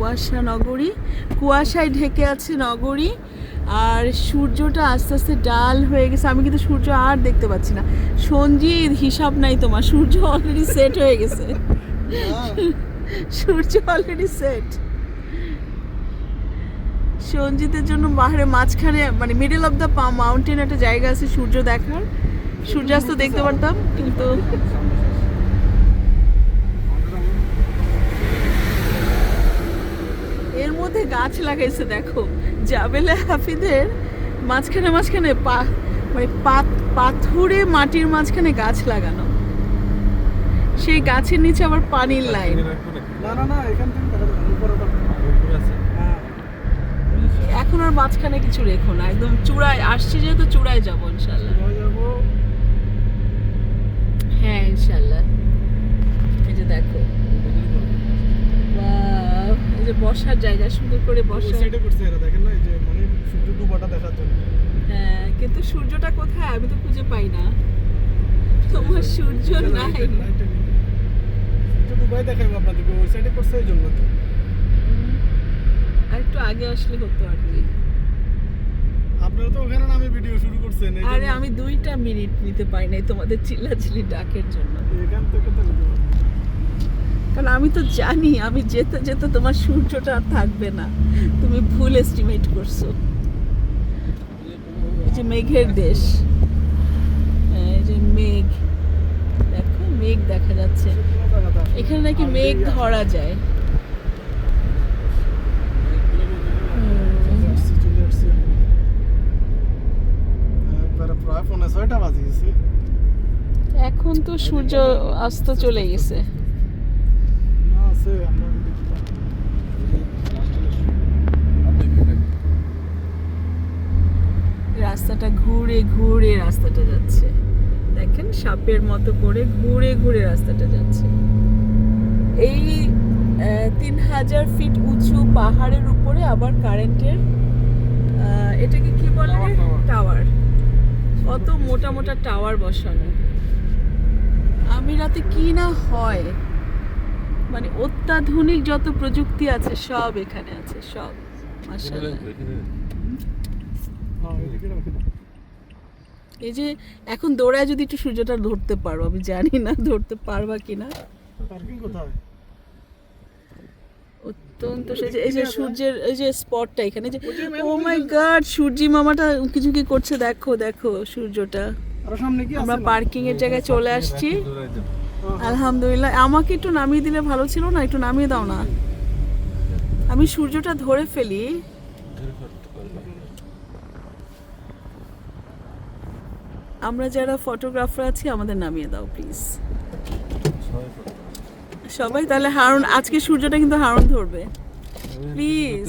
কুয়াশা নগরী। কুয়াশায় ঢেকে আছে নগরী। আর সূর্যটা আস্তে আস্তে ডাল হয়ে গেছে। আমি কিন্তু সূর্য আর দেখতে পাচ্ছি না। সঞ্জিত হিসাব নাই তোমার। সূর্য অলরেডি সেট হয়ে গেছে। সূর্য অলরেডি সেট সঞ্জিতের জন্য বাহারে মাঝখানে মানে মিডল অফ দ্য মাউন্টেন একটা জায়গা আছে সূর্য দেখার। সূর্যাস্ত দেখতে পারতাম কিন্তু মধ্যে গাছ লাগাইছে দেখো। জাবেলে হাফিদের মাঝখানে মাঝখানে পা মানে পাথুরে মাটির মাঝখানে গাছ লাগানো। সেই গাছের নিচে আবার পানির লাইন। না না না এখান থেকে দেখা যাবে উপরে ওটা হ্যাঁ এখন আর মাঝখানে কিছু রেখো না একদম চূড়ায় আসছে যেহেতু চূড়ায় যাব ইনশাল্লাহ হ্যাঁ ইনশাল্লাহ এই যে দেখো। যে বসার জায়গা সুন্দর করে ওই বসার। সাইডে করছে এরা দেখেন না এই যে মানে সূর্য ডুবাটা দেখার জন্য। হ্যাঁ কিন্তু সূর্যটা কোথায়? আমি তো খুঁজে পাই না। তোমার সূর্য নাই। সূর্য ডুবাই দেখাবো আপনাদেরকে ওই সাইডে করছে এই জন্য তো। আর একটু আগে আসলে হতো আর কি। আপনারা তো ওখানে নামে ভিডিও শুরু করছেন আরে আমি দুইটা মিনিট নিতে পারি নাই তোমাদের চিল্লাচিল্লি ডাকের জন্য। এখান থেকে তো নিতে পারব। কারণ আমি তো জানি আমি যেতে যেতে তোমার সূর্যটা আর থাকবে না। তুমি ভুল এস্টিমেট করছ। এই যে মেঘের দেশ। হ্যাঁ, এই যে মেঘ। দেখো মেঘ দেখা যাচ্ছে। এখানে নাকি মেঘ ধরা যায়। এখন তো সূর্য অস্ত চলে গেছে। আছে আমরা। রাস্তাটা ঘুরে ঘুরে রাস্তাটা যাচ্ছে। দেখেন সাপের মতো করে ঘুরে ঘুরে রাস্তাটা যাচ্ছে। এই তিন হাজার ফিট উঁচু পাহাড়ের উপরে আবার কারেন্টের এটাকে কি বলে. টাওয়ার কত মোটা মোটা টাওয়ার বসানো। আমি রাতে কি না হয়? মানে অত্যাধুনিক যত প্রযুক্তি আছে সব এখানে আছে সব। এই যে এখন দৌড়ায় যদি একটু সূর্যটা ধরতে পারো আমি জানি না ধরতে পারবা কিনা। অত্যন্ত এই যে সূর্যের এই যে স্পটটা এখানে যে ও মাই গড সূর্যি মামাটা কিছু কি করছে দেখো দেখো সূর্যটা। আরও সামনে কি আমরা পার্কিং এর জায়গায় চলে আসছি। আলহামদুলিল্লাহ। আমাকে একটু নামিয়ে দিলে ভালো ছিল না? একটু নামিয়ে দাও না। আমি সূর্যটা ধরে ফেলি। আমরা যারা ফটোগ্রাফার আছি আমাদের নামিয়ে দাও প্লিজ সবাই তাহলে হারুন আজকে সূর্যটা কিন্তু হারুন ধরবে। প্লিজ